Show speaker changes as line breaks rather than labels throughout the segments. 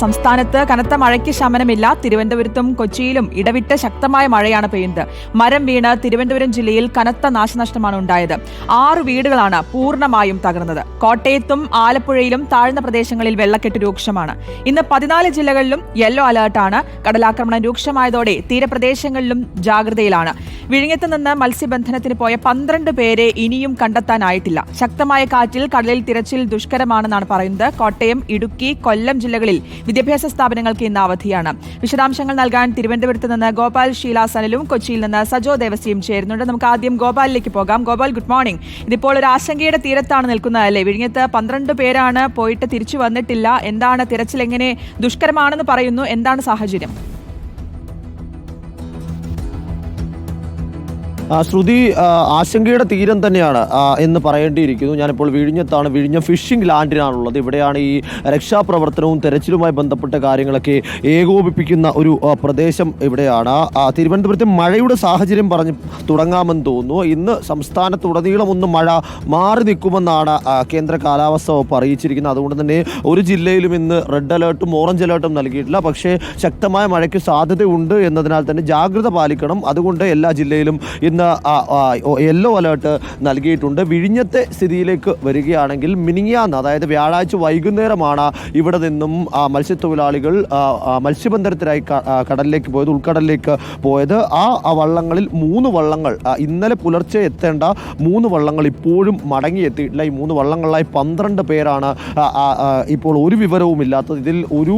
സംസ്ഥാനത്ത് കനത്ത മഴയ്ക്ക് ശമനമില്ല. തിരുവനന്തപുരത്തും കൊച്ചിയിലും ഇടവിട്ട് ശക്തമായ മഴയാണ് പെയ്യുന്നത്. മരം വീണ് തിരുവനന്തപുരം ജില്ലയിൽ കനത്ത നാശനഷ്ടമാണ് ഉണ്ടായത്. ആറ് വീടുകളാണ് പൂർണമായും തകർന്നത്. കോട്ടയത്തും ആലപ്പുഴയിലും താഴ്ന്ന പ്രദേശങ്ങളിൽ വെള്ളക്കെട്ട് രൂക്ഷമാണ്. ഇന്ന് പതിനാല് ജില്ലകളിലും യെല്ലോ അലേർട്ടാണ് കടലാക്രമണം രൂക്ഷമായതോടെ തീരപ്രദേശങ്ങളിലും ജാഗ്രതയിലാണ്. വിഴിഞ്ഞത്ത് നിന്ന് മത്സ്യബന്ധനത്തിന് പോയ പന്ത്രണ്ട് പേരെ ഇനിയും കണ്ടെത്താനായിട്ടില്ല. ശക്തമായ കാറ്റിൽ കടലിൽ തിരച്ചിൽ ദുഷ്കരമാണെന്നാണ് പറയുന്നത്. കോട്ടയം ഇടുക്കി കൊല്ലം ജില്ലകളിൽ വിദ്യാഭ്യാസ സ്ഥാപനങ്ങൾക്ക് ഇന്ന് അവധിയാണ്. വിശദാംശങ്ങൾ നൽകാൻ തിരുവനന്തപുരത്ത് നിന്ന് ഗോപാൽ ഷീല സനലും കൊച്ചിയിൽ നിന്ന് സജോ ദേവസ്യയും ചേരുന്നുണ്ട്. നമുക്ക് ആദ്യം ഗോപാലിലേക്ക് പോകാം. ഗോപാൽ ഗുഡ് മോർണിംഗ് ഇതിപ്പോൾ ഒരു ആശങ്കയുടെ തീരത്താണ് നിൽക്കുന്നത് നിൽക്കുന്നതല്ലേ വിഴിഞ്ഞത്ത് പന്ത്രണ്ട് പേരാണ് പോയിട്ട് തിരിച്ചു വന്നിട്ടില്ല. എന്താണ് തിരച്ചിൽ എങ്ങനെ ദുഷ്കരമാണെന്ന് പറയുന്നു. എന്താണ് സാഹചര്യം?
ശ്രുതി ആശങ്കയുടെ തീരം തന്നെയാണ് എന്ന് പറയേണ്ടിയിരിക്കുന്നു. ഞാനിപ്പോൾ വിഴിഞ്ഞത്താണ് വിഴിഞ്ഞ ഫിഷിംഗ് ലാൻഡിനാണുള്ളത് ഇവിടെയാണ് ഈ രക്ഷാപ്രവർത്തനവും തെരച്ചിലുമായി ബന്ധപ്പെട്ട കാര്യങ്ങളൊക്കെ ഏകോപിപ്പിക്കുന്ന ഒരു പ്രദേശം ഇവിടെയാണ്. തിരുവനന്തപുരത്ത് മഴയുടെ സാഹചര്യം പറഞ്ഞ് തുടങ്ങാമെന്ന് തോന്നുന്നു. ഇന്ന് സംസ്ഥാനത്തുടനീളം ഒന്ന് മഴ മാറി നിൽക്കുമെന്നാണ് കേന്ദ്ര കാലാവസ്ഥ വകുപ്പ് അറിയിച്ചിരിക്കുന്നത്. അതുകൊണ്ട് തന്നെ ഒരു ജില്ലയിലും ഇന്ന് റെഡ് അലേർട്ടും ഓറഞ്ച് അലേർട്ടും നൽകിയിട്ടില്ല. പക്ഷേ ശക്തമായ മഴയ്ക്ക് സാധ്യതയുണ്ട് എന്നതിനാൽ തന്നെ ജാഗ്രത പാലിക്കണം. അതുകൊണ്ട് എല്ലാ ജില്ലയിലും ഇന്ന് യെല്ലോ അലേർട്ട് നൽകിയിട്ടുണ്ട്. വിഴിഞ്ഞത്തെ സ്ഥിതിയിലേക്ക് വരികയാണെങ്കിൽ മിനിങ്ങിയാന്ന് അതായത് വ്യാഴാഴ്ച വൈകുന്നേരമാണ് ഇവിടെ നിന്നും മത്സ്യത്തൊഴിലാളികൾ മത്സ്യബന്ധനത്തിനായി കടലിലേക്ക് പോയത് ഉൾക്കടലിലേക്ക് പോയത്. ആ വള്ളങ്ങളിൽ മൂന്ന് വള്ളങ്ങൾ ഇന്നലെ പുലർച്ചെ എത്തേണ്ട മൂന്ന് വള്ളങ്ങൾ ഇപ്പോഴും മടങ്ങിയെത്തിയിട്ടില്ല. ഈ മൂന്ന് വള്ളങ്ങളിലായി പന്ത്രണ്ട് പേരാണ് ഇപ്പോൾ ഒരു വിവരവും ഇല്ലാത്തത്. ഇതിൽ ഒരു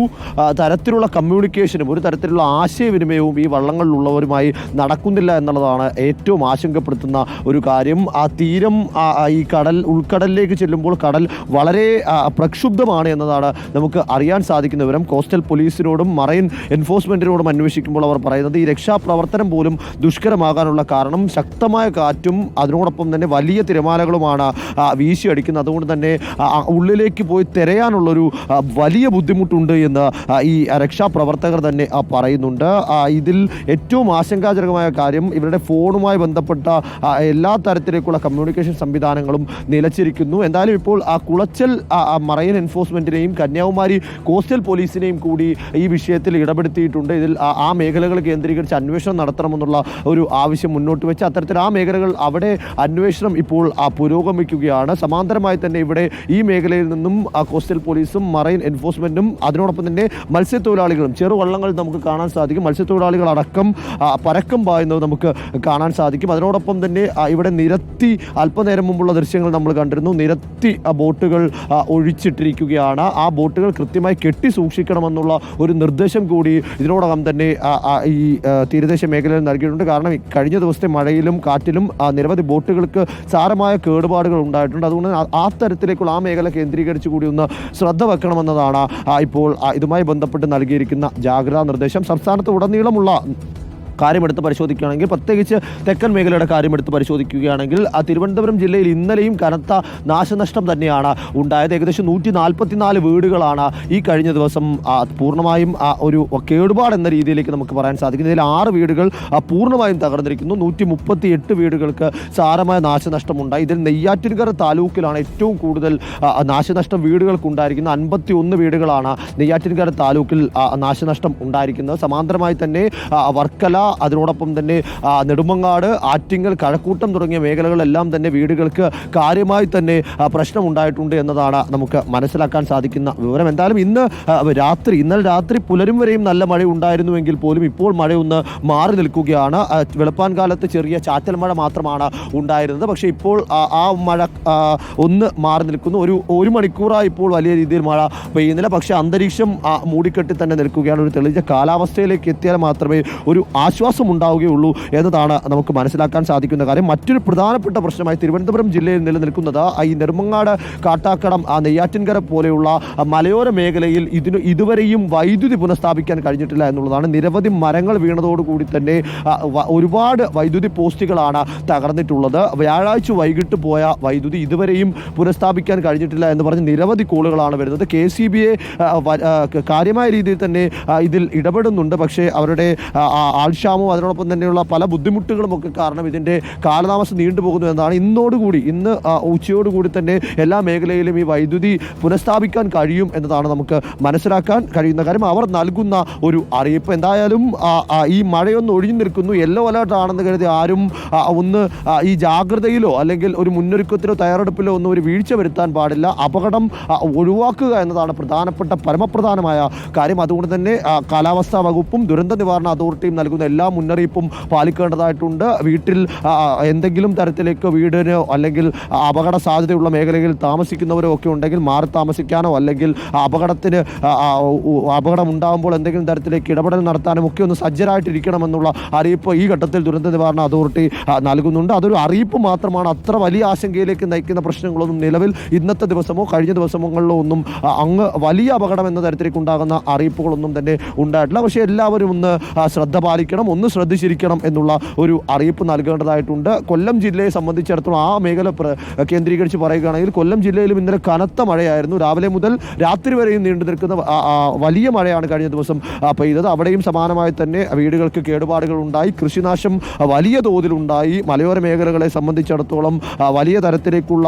തരത്തിലുള്ള കമ്മ്യൂണിക്കേഷനും ഒരു തരത്തിലുള്ള ആശയവിനിമയവും ഈ വള്ളങ്ങളിലുള്ളവരുമായി നടക്കുന്നില്ല എന്നുള്ളതാണ് ഏറ്റവും ആശങ്കപ്പെടുത്തുന്ന ഒരു കാര്യം ആ തീരം ഈ കടൽ ഉൾക്കടലിലേക്ക് ചെല്ലുമ്പോൾ കടൽ വളരെ പ്രക്ഷുബ്ധമാണ് എന്നതാണ് നമുക്ക് അറിയാൻ സാധിക്കുന്ന വിവരം. കോസ്റ്റൽ പോലീസിനോടും മറൈൻ എൻഫോഴ്സ്മെന്റിനോടും അന്വേഷിക്കുമ്പോൾ അവർ പറയുന്നത് ഈ രക്ഷാപ്രവർത്തനം പോലും ദുഷ്കരമാകാനുള്ള കാരണം ശക്തമായ കാറ്റും അതിനോടൊപ്പം തന്നെ വലിയ തിരമാലകളുമാണ് വീശിയടിക്കുന്നത്. അതുകൊണ്ട് തന്നെ ഉള്ളിലേക്ക് പോയി തിരയാനുള്ളൊരു വലിയ ബുദ്ധിമുട്ടുണ്ട് എന്ന് ഈ രക്ഷാപ്രവർത്തകർ തന്നെ പറയുന്നുണ്ട്. ഇതിൽ ഏറ്റവും ആശങ്കാജനകമായ കാര്യം ഇവരുടെ ഫോണുമായി ബന്ധപ്പെട്ട എല്ലാ തരത്തിലേക്കുള്ള കമ്മ്യൂണിക്കേഷൻ സംവിധാനങ്ങളും നിലച്ചിരിക്കുന്നു. എന്തായാലും ഇപ്പോൾ ആ കുളച്ചൽ മറൈൻ എൻഫോഴ്സ്മെന്റിനെയും കന്യാകുമാരി കോസ്റ്റൽ പോലീസിനെയും കൂടി ഈ വിഷയത്തിൽ ഇടപെടുത്തിയിട്ടുണ്ട്. ഇതിൽ ആ- മേഖലകൾ കേന്ദ്രീകരിച്ച് അന്വേഷണം നടത്തണമെന്നുള്ള ഒരു ആവശ്യം മുന്നോട്ട് വെച്ച് അത്തരത്തിൽ ആ മേഖലകൾ അവിടെ അന്വേഷണം ഇപ്പോൾ പുരോഗമിക്കുകയാണ്. സമാന്തരമായി തന്നെ ഇവിടെ ഈ മേഖലയിൽ നിന്നും കോസ്റ്റൽ പോലീസും മറൈൻ എൻഫോഴ്സ്മെന്റും അതിനോടൊപ്പം തന്നെ മത്സ്യത്തൊഴിലാളികളും ചെറുവള്ളങ്ങൾ നമുക്ക് കാണാൻ സാധിക്കും. മത്സ്യത്തൊഴിലാളികൾ അടക്കം പരക്കം പായുന്നത് നമുക്ക് കാണാൻ സാധിക്കും. അതിനോടൊപ്പം തന്നെ ഇവിടെ നിരത്തി അല്പനേരം മുമ്പുള്ള ദൃശ്യങ്ങൾ നമ്മൾ കണ്ടിരുന്നു. നിരത്തി ബോട്ടുകൾ ഒഴിച്ചിട്ടിരിക്കുകയാണ്. ആ ബോട്ടുകൾ കൃത്യമായി കെട്ടി സൂക്ഷിക്കണമെന്നുള്ള ഒരു നിർദ്ദേശം കൂടി ഇതിനോടകം തന്നെ ഈ തീരദേശ മേഖലയിൽ നൽകിയിട്ടുണ്ട്. കാരണം കഴിഞ്ഞ ദിവസത്തെ മഴയിലും കാറ്റിലും നിരവധി ബോട്ടുകൾക്ക് സാരമായ കേടുപാടുകൾ ഉണ്ടായിട്ടുണ്ട്. അതുകൊണ്ട് ആ- തരത്തിലേക്കുള്ള ആ മേഖല കേന്ദ്രീകരിച്ച് കൂടി ഒന്ന് ശ്രദ്ധ വെക്കണമെന്നതാണ് ഇപ്പോൾ ഇതുമായി ബന്ധപ്പെട്ട് നൽകിയിരിക്കുന്ന ജാഗ്രതാ നിർദ്ദേശം. സംസ്ഥാനത്ത് ഉടനീളമുള്ള കാര്യമെടുത്ത് പരിശോധിക്കുകയാണെങ്കിൽ പ്രത്യേകിച്ച് തെക്കൻ മേഖലയുടെ കാര്യമെടുത്ത് പരിശോധിക്കുകയാണെങ്കിൽ ആ തിരുവനന്തപുരം ജില്ലയിൽ ഇന്നലെയും കനത്ത നാശനഷ്ടം തന്നെയാണ് ഉണ്ടായത്. ഏകദേശം നൂറ്റി നാൽപ്പത്തിനാല് വീടുകളാണ് ഈ കഴിഞ്ഞ ദിവസം പൂർണമായും ഒരു കേടുപാട് എന്ന രീതിയിലേക്ക് നമുക്ക് പറയാൻ സാധിക്കും ഇതിൽ ആറ് വീടുകൾ പൂർണമായും തകർന്നിരിക്കുന്നു. നൂറ്റി മുപ്പത്തി എട്ട് വീടുകൾക്ക് സാരമായ നാശനഷ്ടമുണ്ടായി. ഇതിൽ നെയ്യാറ്റിൻകര താലൂക്കിലാണ് ഏറ്റവും കൂടുതൽ നാശനഷ്ടം വീടുകൾക്ക് ഉണ്ടായിരിക്കുന്നത് അൻപത്തി ഒന്ന് വീടുകളാണ് നെയ്യാറ്റിൻകര താലൂക്കിൽ നാശനഷ്ടം ഉണ്ടായിരിക്കുന്നത്. സമാന്തരമായി തന്നെ വർക്കല അതിനോടൊപ്പം തന്നെ നെടുമങ്ങാട് ആറ്റിങ്ങൽ കഴക്കൂട്ടം തുടങ്ങിയ മേഖലകളെല്ലാം തന്നെ വീടുകൾക്ക് കാര്യമായി തന്നെ പ്രശ്നമുണ്ടായിട്ടുണ്ട് എന്നതാണ് നമുക്ക് മനസ്സിലാക്കാൻ സാധിക്കുന്ന വിവരം. എന്തായാലും ഇന്ന് രാത്രി ഇന്നലെ രാത്രി പുലരും വരെയും നല്ല മഴ ഉണ്ടായിരുന്നുവെങ്കിൽ പോലും ഇപ്പോൾ മഴയൊന്ന് മാറി നിൽക്കുകയാണ്. വെളുപ്പാൻ കാലത്ത് ചെറിയ ചാറ്റൽ മഴ മാത്രമാണ് ഉണ്ടായിരുന്നത്. പക്ഷേ ഇപ്പോൾ ആ മഴ ഒന്ന് മാറി നിൽക്കുന്നു. ഒരു ഒരു മണിക്കൂറായി ഇപ്പോൾ വലിയ രീതിയിൽ മഴ പെയ്യുന്നില്ല. പക്ഷേ അന്തരീക്ഷം മൂടിക്കെട്ടി തന്നെ നിൽക്കുകയാണ്. ഒരു തെളിഞ്ഞ കാലാവസ്ഥയിലേക്ക് എത്തിയാൽ മാത്രമേ ഒരു ആശ്വാസം ഉണ്ടാവുകയുള്ളൂ എന്നതാണ് നമുക്ക് മനസ്സിലാക്കാൻ സാധിക്കുന്ന കാര്യം. മറ്റൊരു പ്രധാനപ്പെട്ട പ്രശ്നമായി തിരുവനന്തപുരം ജില്ലയിൽ നിലനിൽക്കുന്നത് ഈ നെടുമങ്ങാട് കാട്ടാക്കടം ആ നെയ്യാറ്റിൻകര പോലെയുള്ള മലയോര മേഖലയിൽ ഇതിന് ഇതുവരെയും വൈദ്യുതി പുനഃസ്ഥാപിക്കാൻ കഴിഞ്ഞിട്ടില്ല എന്നുള്ളതാണ്. നിരവധി മരങ്ങൾ വീണതോടുകൂടി തന്നെ ഒരുപാട് വൈദ്യുതി പോസ്റ്റുകളാണ് തകർന്നിട്ടുള്ളത്. വ്യാഴാഴ്ച വൈകിട്ട് പോയ വൈദ്യുതി ഇതുവരെയും പുനഃസ്ഥാപിക്കാൻ കഴിഞ്ഞിട്ടില്ല എന്ന് പറഞ്ഞ് നിരവധി കോളുകളാണ് വരുന്നത്. കെ സി ബി കാര്യമായ രീതിയിൽ തന്നെ ഇതിൽ ഇടപെടുന്നുണ്ട്. പക്ഷേ അവരുടെ ആൾഷ വെള്ളക്ഷാമവും അതിനോടൊപ്പം തന്നെയുള്ള പല ബുദ്ധിമുട്ടുകളും ഒക്കെ കാരണം ഇതിന്റെ കാലതാമസം നീണ്ടുപോകുന്നു എന്നതാണ് ഇന്നോടുകൂടി ഇന്ന് ഉച്ചയോടുകൂടി തന്നെ എല്ലാ മേഖലയിലും ഈ വൈദ്യുതി പുനഃസ്ഥാപിക്കാൻ കഴിയും എന്നതാണ് നമുക്ക് മനസ്സിലാക്കാൻ കഴിയുന്ന കാര്യം. അവർ നൽകുന്ന ഒരു അറിയിപ്പ്. എന്തായാലും ഈ മഴയൊന്നും ഒഴിഞ്ഞു നിൽക്കുന്നു. യെല്ലോ അലേർട്ട് ആണെന്ന് കരുതി ആരും ഒന്ന് ഈ ജാഗ്രതയിലോ അല്ലെങ്കിൽ ഒരു മുന്നൊരുക്കത്തിലോ തയ്യാറെടുപ്പിലോ ഒന്നും ഒരു വീഴ്ച വരുത്താൻ പാടില്ല. അപകടം ഒഴിവാക്കുക എന്നതാണ് പ്രധാനപ്പെട്ട പരമപ്രധാനമായ കാര്യം. അതുകൊണ്ട് തന്നെ കാലാവസ്ഥാ വകുപ്പും ദുരന്ത നിവാരണ അതോറിറ്റിയും നൽകുന്ന എല്ലാ മുന്നറിയിപ്പും പാലിക്കേണ്ടതായിട്ടുണ്ട്. വീട്ടിൽ എന്തെങ്കിലും തരത്തിലേക്ക് വീടിനോ അല്ലെങ്കിൽ അപകട സാധ്യതയുള്ള മേഖലയിൽ താമസിക്കുന്നവരോ ഒക്കെ ഉണ്ടെങ്കിൽ മാറി താമസിക്കാനോ അല്ലെങ്കിൽ അപകടത്തിന് ആ, ആ, അപകടം ഉണ്ടാകുമ്പോൾ എന്തെങ്കിലും തരത്തിലേക്ക് ഇടപെടൽ നടത്താനും ഒക്കെ ഒന്ന് സജ്ജരായിട്ടിരിക്കണമെന്നുള്ള അറിയിപ്പ് ഈ ഘട്ടത്തിൽ ദുരന്ത നിവാരണ അതോറിറ്റി നൽകുന്നുണ്ട്. അതൊരു അറിയിപ്പ് മാത്രമാണ്. അത്ര വലിയ ആശങ്കയിലേക്ക് നയിക്കുന്ന പ്രശ്നങ്ങളൊന്നും നിലവിൽ ഇന്നത്തെ ദിവസമോ കഴിഞ്ഞ ദിവസങ്ങളിലോ ഒന്നും അങ്ങ് വലിയ അപകടം എന്ന തരത്തിലേക്ക് ഉണ്ടാകുന്ന അറിയിപ്പുകളൊന്നും തന്നെ ഉണ്ടായിട്ടില്ല. പക്ഷേ എല്ലാവരും ഒന്ന് ശ്രദ്ധ പാലിക്കണം. ഒന്ന് ശ്രദ്ധിച്ചിരിക്കണം എന്നുള്ള ഒരു അറിയിപ്പ് നൽകേണ്ടതായിട്ടുണ്ട്. കൊല്ലം ജില്ലയെ സംബന്ധിച്ചിടത്തോളം ആ മേഖല കേന്ദ്രീകരിച്ച് പറയുകയാണെങ്കിൽ കൊല്ലം ജില്ലയിലും ഇന്നലെ കനത്ത മഴയായിരുന്നു. രാവിലെ മുതൽ രാത്രി വരെയും നീണ്ടു നിൽക്കുന്ന വലിയ മഴയാണ് കഴിഞ്ഞ ദിവസം പെയ്തത്. അവിടെയും സമാനമായി തന്നെ വീടുകൾക്ക് കേടുപാടുകൾ ഉണ്ടായി. കൃഷിനാശം വലിയ തോതിലുണ്ടായി. മലയോര മേഖലകളെ സംബന്ധിച്ചിടത്തോളം വലിയ തരത്തിലേക്കുള്ള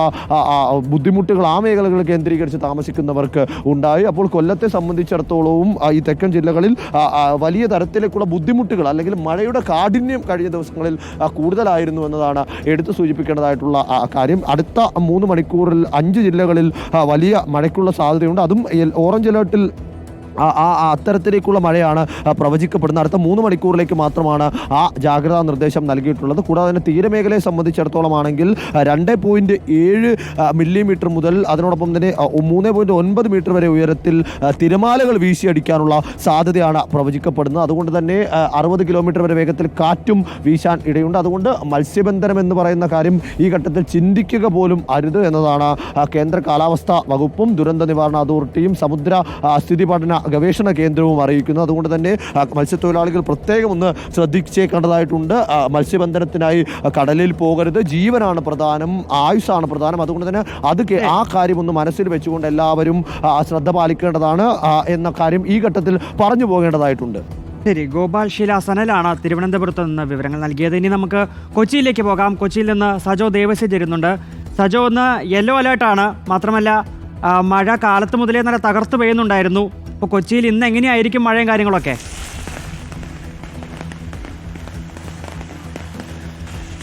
ബുദ്ധിമുട്ടുകൾ ആ മേഖലകൾ കേന്ദ്രീകരിച്ച് താമസിക്കുന്നവർക്ക് ഉണ്ടായി. അപ്പോൾ കൊല്ലത്തെ സംബന്ധിച്ചിടത്തോളവും ഈ തെക്കൻ ജില്ലകളിൽ വലിയ തരത്തിലേക്കുള്ള ബുദ്ധിമുട്ടുകൾ അല്ലെങ്കിൽ മഴയുടെ കാഠിന്യം കഴിഞ്ഞ ദിവസങ്ങളിൽ കൂടുതലായിരുന്നു എന്നതാണ് എടുത്തു സൂചിപ്പിക്കേണ്ടതായിട്ടുള്ള കാര്യം. അടുത്ത മൂന്ന് മണിക്കൂറിൽ അഞ്ച് ജില്ലകളിൽ വലിയ മഴയ്ക്കുള്ള സാധ്യതയുണ്ട്. അതും ഓറഞ്ച് അലേർട്ടിൽ ആ അത്തരത്തിലേക്കുള്ള മഴയാണ് പ്രവചിക്കപ്പെടുന്നത്. അടുത്ത മൂന്ന് മണിക്കൂറിലേക്ക് മാത്രമാണ് ആ ജാഗ്രതാ നിർദ്ദേശം നൽകിയിട്ടുള്ളത്. കൂടാതെ തന്നെ തീരമേഖലയെ സംബന്ധിച്ചിടത്തോളം ആണെങ്കിൽ രണ്ട് പോയിന്റ് ഏഴ് മില്ലിമീറ്റർ മുതൽ അതിനോടൊപ്പം തന്നെ മൂന്ന് പോയിന്റ് ഒൻപത് മീറ്റർ വരെ ഉയരത്തിൽ തിരമാലകൾ വീശിയടിക്കാനുള്ള സാധ്യതയാണ് പ്രവചിക്കപ്പെടുന്നത്. അതുകൊണ്ട് തന്നെ അറുപത് കിലോമീറ്റർ വരെ വേഗത്തിൽ കാറ്റും വീശാൻ ഇടയുണ്ട്. അതുകൊണ്ട് മത്സ്യബന്ധനം എന്ന് പറയുന്ന കാര്യം ഈ ഘട്ടത്തിൽ ചിന്തിക്കുക പോലും അരുത് എന്നതാണ് കേന്ദ്ര കാലാവസ്ഥാ വകുപ്പും ദുരന്ത നിവാരണ അതോറിറ്റിയും സമുദ്ര സ്ഥിതി പഠന ഗവേഷണ കേന്ദ്രവും അറിയിക്കുന്നു. അതുകൊണ്ട് തന്നെ മത്സ്യത്തൊഴിലാളികൾ പ്രത്യേകം ഒന്ന് ശ്രദ്ധിച്ചേക്കേണ്ടതായിട്ടുണ്ട് മത്സ്യബന്ധനത്തിനായി കടലിൽ പോകരുത്. ജീവനാണ് പ്രധാനം ആയുസ്സാണ് പ്രധാനം. അതുകൊണ്ട് തന്നെ അത് ആ കാര്യം ഒന്ന് മനസ്സിൽ വെച്ചുകൊണ്ട് എല്ലാവരും ശ്രദ്ധ പാലിക്കേണ്ടതാണ് എന്ന കാര്യം ഈ ഘട്ടത്തിൽ പറഞ്ഞു പോകേണ്ടതായിട്ടുണ്ട്.
ശരി ഗോപാൽ ശീല സനലാണ് തിരുവനന്തപുരത്ത് നിന്ന് വിവരങ്ങൾ നൽകിയത്. ഇനി നമുക്ക് കൊച്ചിയിലേക്ക് പോകാം. കൊച്ചിയിൽ നിന്ന് സജോ ദേവസ്യ ചേരുന്നുണ്ട്. സജോ ഒന്ന് യെല്ലോ അലേർട്ടാണ്. മാത്രമല്ല മഴ കാലത്ത് മുതലേ നല്ല തകർത്ത് പെയ്യുന്നുണ്ടായിരുന്നു. അപ്പോൾ കൊച്ചിയിൽ ഇന്ന് എങ്ങനെയായിരിക്കും മഴയും കാര്യങ്ങളൊക്കെ?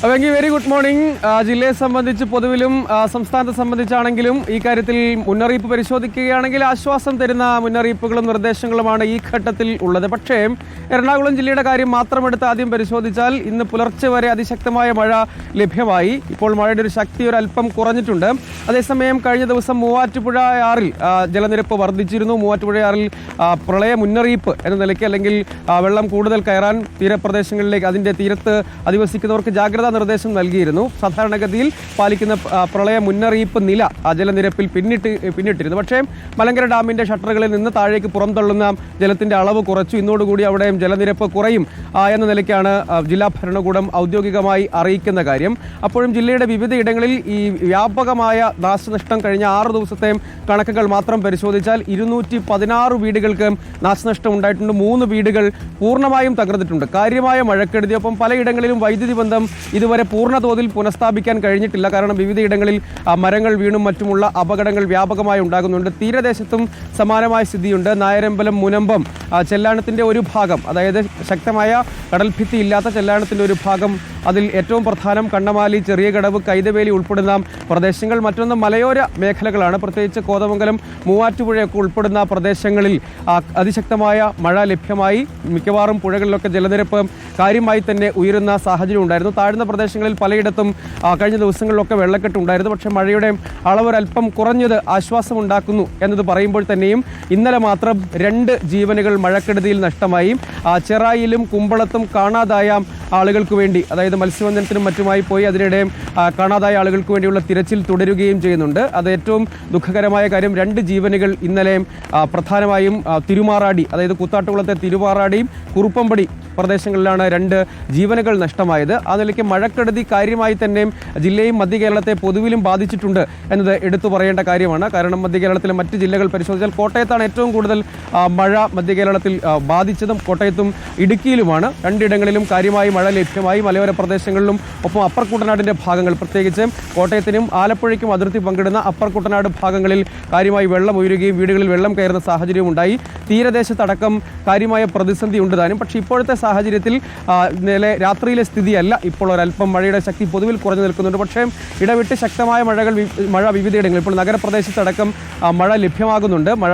വെങ്കി വെരി ഗുഡ് മോർണിംഗ് ജില്ലയെ സംബന്ധിച്ച് പൊതുവിലും സംസ്ഥാനത്തെ സംബന്ധിച്ചാണെങ്കിലും ഈ കാര്യത്തിൽ മുന്നറിയിപ്പ് പരിശോധിക്കുകയാണെങ്കിൽ ആശ്വാസം തരുന്ന മുന്നറിയിപ്പുകളും നിർദ്ദേശങ്ങളുമാണ് ഈ ഘട്ടത്തിൽ ഉള്ളത്. പക്ഷേ എറണാകുളം ജില്ലയുടെ കാര്യം മാത്രമെടുത്ത് ആദ്യം പരിശോധിച്ചാൽ ഇന്ന് പുലർച്ചെ വരെ അതിശക്തമായ മഴ ലഭ്യമായി. ഇപ്പോൾ മഴയുടെ ഒരു ശക്തി ഒരു അല്പം കുറഞ്ഞിട്ടുണ്ട്. അതേസമയം കഴിഞ്ഞ ദിവസം മൂവാറ്റുപുഴ ആറിൽ ജലനിരപ്പ് വർദ്ധിച്ചിരുന്നു. മൂവാറ്റുപുഴയാറിൽ ആറിൽ പ്രളയ മുന്നറിയിപ്പ് എന്ന നിലയ്ക്ക് അല്ലെങ്കിൽ വെള്ളം കൂടുതൽ കയറാൻ തീരപ്രദേശങ്ങളിലേക്ക് അതിന്റെ തീരത്ത് അധിവസിക്കുന്നവർക്ക് ജാഗ്രതാ നിർദ്ദേശം നൽകിയിരുന്നു. സാധാരണഗതിയിൽ പാലിക്കുന്ന പ്രളയ മുന്നറിയിപ്പ് നില ജലനിരപ്പിൽ പിന്നിട്ട് പിന്നിട്ടിരുന്നു. പക്ഷേ മലങ്കര ഡാമിന്റെ ഷട്ടറുകളിൽ നിന്ന് താഴേക്ക് പുറംതള്ളുന്ന ജലത്തിന്റെ അളവ് കുറച്ചു. ഇന്നോടുകൂടി അവിടെയും ജലനിരപ്പ് കുറയും എന്ന നിലയ്ക്കാണ് ജില്ലാ ഭരണകൂടം ഔദ്യോഗികമായി അറിയിക്കുന്ന കാര്യം. അപ്പോഴും ജില്ലയുടെ വിവിധ ഇടങ്ങളിൽ ഈ വ്യാപകമായ നാശനഷ്ടം കഴിഞ്ഞ ആറ് ദിവസത്തെ കണക്കുകൾ മാത്രം പരിശോധിച്ചാൽ ഇരുന്നൂറ്റി പതിനാറ് വീടുകൾക്ക് നാശനഷ്ടം ഉണ്ടായിട്ടുണ്ട്. മൂന്ന് വീടുകൾ പൂർണമായും തകർന്നിട്ടുണ്ട്. കാര്യമായ മഴക്കെടുതി. ഒപ്പം പലയിടങ്ങളിലും വൈദ്യുതി ബന്ധം ഇതുവരെ പൂർണ തോതിൽ പുനഃസ്ഥാപിക്കാൻ കഴിഞ്ഞിട്ടില്ല. കാരണം വിവിധയിടങ്ങളിൽ മരങ്ങൾ വീണും മറ്റുമുള്ള അപകടങ്ങൾ വ്യാപകമായി ഉണ്ടാകുന്നുണ്ട്. തീരദേശത്തും സമാനമായ സ്ഥിതിയുണ്ട്. നായരമ്പലം മുനമ്പം ചെല്ലാണത്തിന്റെ ഒരു ഭാഗം അതായത് ശക്തമായ കടൽഭിത്തി ഇല്ലാത്ത ചെല്ലാണത്തിന്റെ ഒരു ഭാഗം അതിൽ ഏറ്റവും പ്രധാനം കണ്ണമാലി ചെറിയ കടവ് കൈതവേലി ഉൾപ്പെടുന്ന പ്രദേശങ്ങൾ മറ്റൊന്ന് മലയോര മേഖലകളാണ്. പ്രത്യേകിച്ച് കോതമംഗലം മൂവാറ്റുപുഴയൊക്കെ ഉൾപ്പെടുന്ന പ്രദേശങ്ങളിൽ അതിശക്തമായ മഴ ലഭ്യമായി മിക്കവാറും പുഴകളിലൊക്കെ ജലനിരപ്പ് കാര്യമായി തന്നെ ഉയരുന്ന സാഹചര്യം ഉണ്ടായിരുന്നു. താഴ്ന്ന പ്രദേശങ്ങളിൽ പലയിടത്തും കഴിഞ്ഞ ദിവസങ്ങളിലൊക്കെ വെള്ളക്കെട്ട് ഉണ്ടായിരുന്നു. പക്ഷേ മഴയുടെ അളവ് ഒരല്പം കുറഞ്ഞത് ആശ്വാസമുണ്ടാക്കുന്നു എന്നത് പറയുമ്പോൾ തന്നെയും ഇന്നലെ മാത്രം രണ്ട് ജീവനുകൾ മഴക്കെടുതിയിൽ നഷ്ടമായി. ചെറായിലും കുമ്പളത്തും കാണാതായ ആളുകൾക്ക് വേണ്ടി അതായത് മത്സ്യബന്ധനത്തിനും മറ്റുമായി പോയി അതിനിടെ കാണാതായ ആളുകൾക്ക് വേണ്ടിയുള്ള തിരച്ചിൽ തുടരുകയും ചെയ്യുന്നുണ്ട്. അത് ഏറ്റവും ദുഃഖകരമായ കാര്യം രണ്ട് ജീവനുകൾ ഇന്നലെ പ്രധാനമായും തിരുമാറാടി അതായത് കുത്താട്ടുകുളത്തെ തിരുമാറാടിയും കുറുപ്പമ്പടി പ്രദേശങ്ങളിലാണ് രണ്ട് ജീവനുകൾ നഷ്ടമായത്. ആ നിലയ്ക്ക് മഴക്കെടുതി കാര്യമായി തന്നെ ജില്ലയും മധ്യ കേരളത്തെ പൊതുവിലും ബാധിച്ചിട്ടുണ്ട് എന്നത് എടുത്തു പറയേണ്ട കാര്യമാണ്. കാരണം മധ്യ കേരളത്തിലെ മറ്റ് ജില്ലകൾ പരിശോധിച്ചാൽ കോട്ടയത്താണ് ഏറ്റവും കൂടുതൽ മഴ മധ്യ കേരളത്തിൽ ബാധിച്ചതും കോട്ടയത്തും ഇടുക്കിയിലുമാണ്. രണ്ടിടങ്ങളിലും കാര്യമായി മഴ ലഭ്യമായി. മലയോര പ്രദേശങ്ങളിലും ഒപ്പം അപ്പർ കുട്ടനാടിന്റെ ഭാഗങ്ങൾ. പ്രത്യേകിച്ച് കോട്ടയത്തിനും ആലപ്പുഴയ്ക്കും അതിർത്തി പങ്കിടുന്ന അപ്പർ കുട്ടനാട് ഭാഗങ്ങളിൽ കാര്യമായി വെള്ളം ഉയരുകയും വീടുകളിൽ വെള്ളം കയറുന്ന സാഹചര്യം ഉണ്ടായി. തീരദേശത്തടക്കം കാര്യമായ പ്രതിസന്ധി ഉണ്ട് താനും. പക്ഷേ ഇപ്പോഴത്തെ സാഹചര്യത്തിൽ ഇന്നലെ രാത്രിയിലെ സ്ഥിതിയല്ല. ഇപ്പോൾ ഒരല്പം മഴയുടെ ശക്തി പൊതുവിൽ കുറഞ്ഞു നിൽക്കുന്നുണ്ട്. പക്ഷേ ഇടവിട്ട് ശക്തമായ മഴകൾ മഴ വിവിധയിടങ്ങളിൽ ഇപ്പോൾ നഗരപ്രദേശത്തടക്കം മഴ ലഭ്യമാകുന്നുണ്ട്. മഴ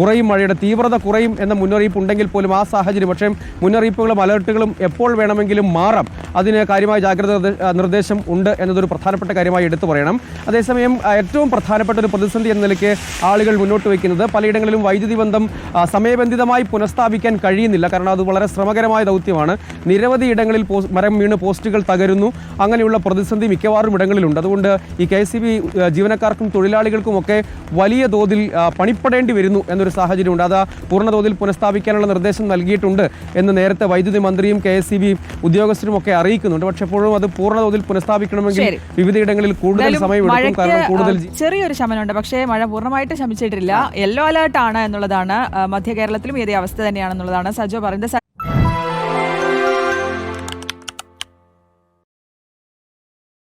കുറയും മഴയുടെ തീവ്രത കുറയും എന്ന മുന്നറിയിപ്പ് ഉണ്ടെങ്കിൽ പോലും ആ സാഹചര്യം പക്ഷേ മുന്നറിയിപ്പുകളും അലേർട്ടുകളും എപ്പോൾ വേണമെങ്കിലും മാറാം. അതിന് കാര്യമായ ജാഗ്രത നിർദ്ദേ- നിർദ്ദേശം ഉണ്ട് എന്നതൊരു പ്രധാനപ്പെട്ട കാര്യമായി എടുത്തു പറയണം. അതേസമയം ഏറ്റവും പ്രധാനപ്പെട്ട ഒരു പ്രതിസന്ധി എന്ന നിലയ്ക്ക് ആളുകൾ മുന്നോട്ട് വയ്ക്കുന്നത് പലയിടങ്ങളിലും വൈദ്യുതി ബന്ധം സമയബന്ധിതമായി പുനഃസ്ഥാപിക്കാൻ കഴിയുന്നില്ല. കാരണം അത് വളരെ ശ്രമകരമായ ദൗത്യമാണ്. നിരവധി ഇടങ്ങളിൽ മരം വീണ് പോസ്റ്റുകൾ തകരുന്നു. അങ്ങനെയുള്ള പ്രതിസന്ധി മിക്കവാറും ഇടങ്ങളിലുണ്ട്. അതുകൊണ്ട് ഈ കെ ജീവനക്കാർക്കും തൊഴിലാളികൾക്കും ഒക്കെ വലിയ തോതിൽ പണിപ്പെടേണ്ടി വരുന്നു എന്നൊരു സാഹചര്യമുണ്ട്. അത് പൂർണതോതിൽ പുനഃസ്ഥാപിക്കാനുള്ള നിർദ്ദേശം നൽകിയിട്ടുണ്ട് എന്ന് നേരത്തെ വൈദ്യുതി മന്ത്രിയും കെ എസ് സി ഉദ്യോഗസ്ഥരും ഒക്കെ അറിയിക്കുന്നുണ്ട്. പക്ഷെ എപ്പോഴും അത് പൂർണതോതിൽ പുനഃസ്ഥാപിക്കണമെങ്കിൽ. വിവിധയിടങ്ങളിൽ കൂടുതൽ
സമയമെടുക്കും
കാരണം കൂടുതൽ
ചെറിയൊരു ശമനമുണ്ട്. പക്ഷേ മഴ പൂർണമായിട്ട് ശമിച്ചിട്ടില്ല. യെല്ലോ അലേർട്ട് ആണ് എന്നുള്ളതാണ് മധ്യ കേരളത്തിലും ഇതേ അവസ്ഥ തന്നെയാണെന്നുള്ളതാണ് സജോ പറയുന്നത്.